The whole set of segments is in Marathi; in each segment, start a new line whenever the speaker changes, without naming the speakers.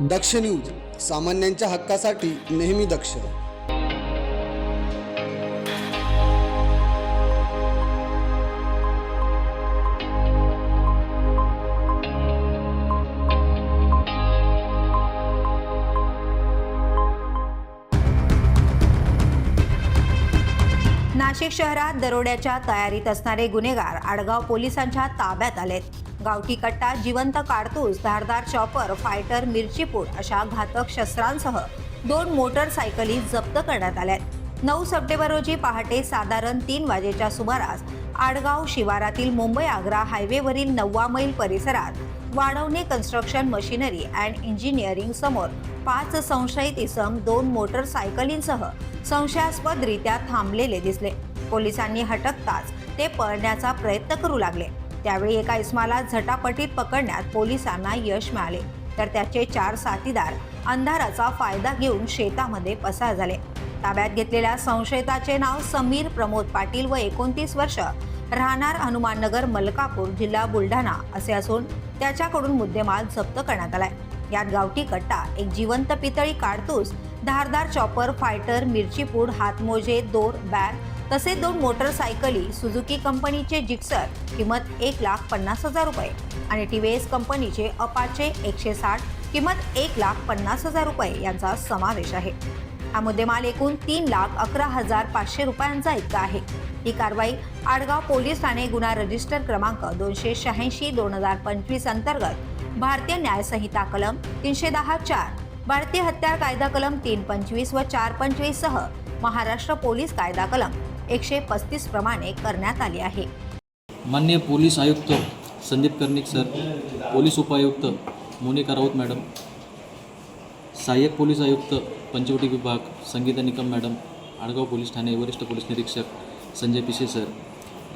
दक्ष न्यूज सामान्यांच्या हक्कासाठी नेहमी दक्ष.
नाशिक शहरात दरोड्याच्या तयारीत असणारे गुन्हेगार आडगाव पोलिसांच्या ताब्यात आलेत. गावठी कट्टा जिवंत काडतूस धारदार चॉपर फायटर मिरचीपूड अशा घातक शस्त्रांसह दोन मोटरसायकली जप्त करण्यात आल्यात नऊ सप्टेंबर रोजी पहाटे साधारण तीन वाजेच्या सुमारास आडगाव शिवारातील मुंबई आग्रा हायवेवरील नववा मैल परिसरात वाढवणे कन्स्ट्रक्शन मशिनरी अँड इंजिनिअरिंग समोर पाच संशयित इसम दोन मोटरसायकलींसह संशयास्पदरित्या थांबलेले दिसले. पोलिसांनी हटकताच ते पळण्याचा प्रयत्न करू लागले. त्यावेळी एका इस्माला झटापटीत पकडण्यात पोलिसांना यश मिळाले. तर त्याचे चार साथीदार अंधाराचा फायदा घेऊन शेतामध्ये पसार झाले. ताब्यात घेतलेल्या संशयिताचे नाव समीर प्रमोद पाटील व एकोणतीस वर्ष राहणार हनुमाननगर मलकापूर जिल्हा बुलढाणा असे असून त्याच्याकडून मुद्देमाल जप्त करण्यात आलाय. यात गावठी कट्टा एक जिवंत पितळी काडतूस धारदार चॉपर फायटर मिरची पूड हातमोजे दोर बॅग तसेच दोन मोटरसायकली सुझुकी कंपनीचे जिक्सर किंमत एक लाख पन्नास हजार रुपये आणि टी व्ही एस कंपनीचे अपाचे एकशे साठ किंमत एक लाख पन्नास हजार रुपये यांचा समावेश आहे. हा मुद्देमाल एकूण तीन लाख अकरा हजार पाचशे रुपयांचा इतका आहे. ही कारवाई आडगाव पोलीस ठाणे गुन्हा रजिस्टर क्रमांक दोनशे शहाऐंशी दोन हजार पंचवीस अंतर्गत भारतीय न्यायसंहिता कलम तीनशे दहा चार भारतीय हत्यार कायदा कलम तीन पंचवीस व चार पंचवीस सह महाराष्ट्र पोलीस कायदा कलम एकशे पस्तीस प्रमाणे करण्यात आली आहे.
मान्य पोलीस आयुक्त संदीप कर्णिक सर पोलीस उपायुक्त मोनिका राऊत मॅडम सहाय्यक पोलीस आयुक्त पंचवटी विभाग संगीता निकम मॅडम आडगाव पोलीस ठाणे वरिष्ठ पोलीस निरीक्षक संजय पिसे सर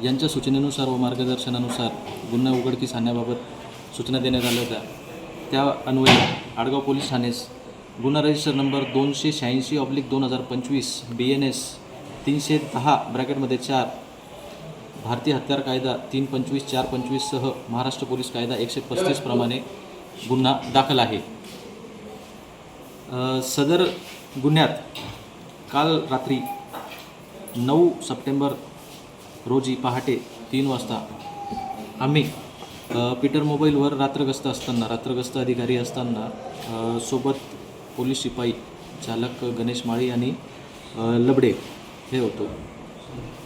यांच्या सूचनेनुसार व मार्गदर्शनानुसार गुन्हा उघडकीस आणण्याबाबत सूचना देण्यात आल्या होत्या. त्या अन्वये आडगाव पोलीस ठाणेस गुन्हा रजिस्टर नंबर दोनशे शहाऐंशी ऑब्लिक दोन हजार पंचवीस बी एन एस तीनशे दहा ब्रॅकेटमध्ये चार. भारतीय हत्यार कायदा तीन पंचवीस चार पंचवीससह महाराष्ट्र पोलीस कायदा एकशे पस्तीस प्रमाणे गुन्हा दाखल आहे. सदर गुन्ह्यात काल रात्री नऊ सप्टेंबर रोजी पहाटे तीन वाजता आम्ही पीटर मोबाईलवर रात्रगस्त असताना रात्रगस्त अधिकारी असताना सोबत पोलीस शिपाई चालक गणेश माळी आणि लबडे हे होतो.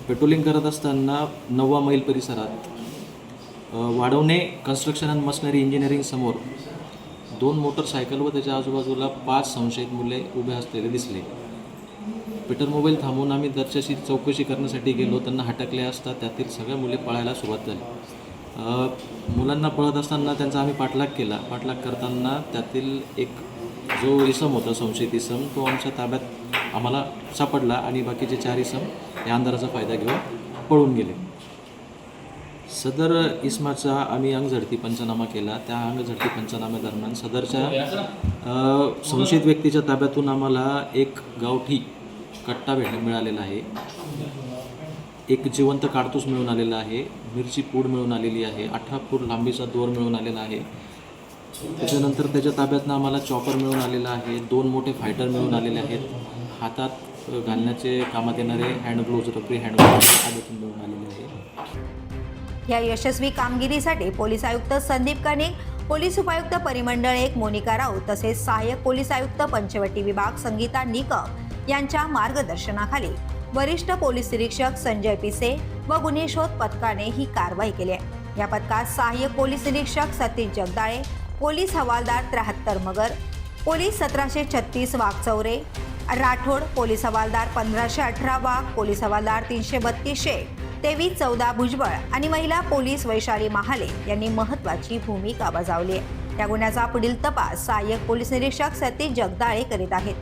पेट्रोलिंग करत असताना नववा मैल परिसरात वाढवणे कन्स्ट्रक्शन अँड मशनरी इंजिनिअरिंग समोर दोन मोटरसायकल व त्याच्या आजूबाजूला पाच संशयित मुले उभे असलेले दिसले. पीटर मोबाईल थांबवून आम्ही दरच्याशी चौकशी करण्यासाठी गेलो. त्यांना हटकले असता त्यातील सगळ्या मुले पळायला सुरुवात झाली. मुलांना पळत असताना त्यांचा आम्ही पाठलाग केला. पाठलाग करताना त्यातील एक जो इसम होता संशयित इसम तो आमच्या ताब्यात आम्हाला सापडला आणि बाकीचे चार इसम या अंधाराचा फायदा घेऊन पळून गेले. सदर इस्माचा आम्ही अंगझडती पंचनामा केला. त्या अंगझडती पंचनाम्यादरम्यान सदरच्या संशयित व्यक्तीच्या ताब्यातून आम्हाला एक गावठी कट्टा भेट मिळालेला आहे. एक जिवंत काडतूस मिळून आलेला आहे. मिरची पूड मिळून आलेली आहे. अठरा फूट लांबीचा दोर मिळून आलेला आहे. त्याच्यानंतर त्याच्या ताब्यातनं आम्हाला चॉपर मिळून आलेला आहे. दोन मोठे फायटर मिळून आलेले आहेत. हातात घालण्याचे कामात येणारे हँड ग्लोव्ज रबरी हँड ग्लोव्ज मिळून आलेले आहे
या यशस्वी कामगिरीसाठी पोलीस आयुक्त संदीप कनिक पोलीस उपायुक्त परिमंडळ एक मोनिका राऊत तसेच सहाय्यक पोलीस आयुक्त पंचवटी विभाग संगीता निकम यांच्या मार्गदर्शनाखाली वरिष्ठ पोलीस निरीक्षक संजय पिसे व गुन्हे शोध पथकाने ही कारवाई केली आहे. या पथकात सहाय्यक पोलीस निरीक्षक सतीश जगदाळे पोलीस हवालदार त्र्याहत्तर मगर पोलीस सतराशे छत्तीस वाघचौरे राठोड पोलीस हवालदार पंधराशे अठरा वाघ पोलीस हवालदार तीनशे बत्तीस शेख तेवीस चौदा भुजबळ आणि महिला पोलीस वैशाली महाले यांनी महत्वाची भूमिका बजावली. आहे या गुन्ह्याचा पुढील तपास सहाय्यक पोलीस निरीक्षक सतीश जगदाळे करीत आहेत.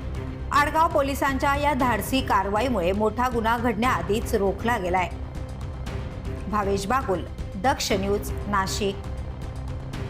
आडगाव पोलिसांच्या या धाडसी कारवाईमुळे मोठा गुन्हा घडण्याआधीच रोखला गेलाय. भावेश बागुल दक्ष न्यूज नाशिक.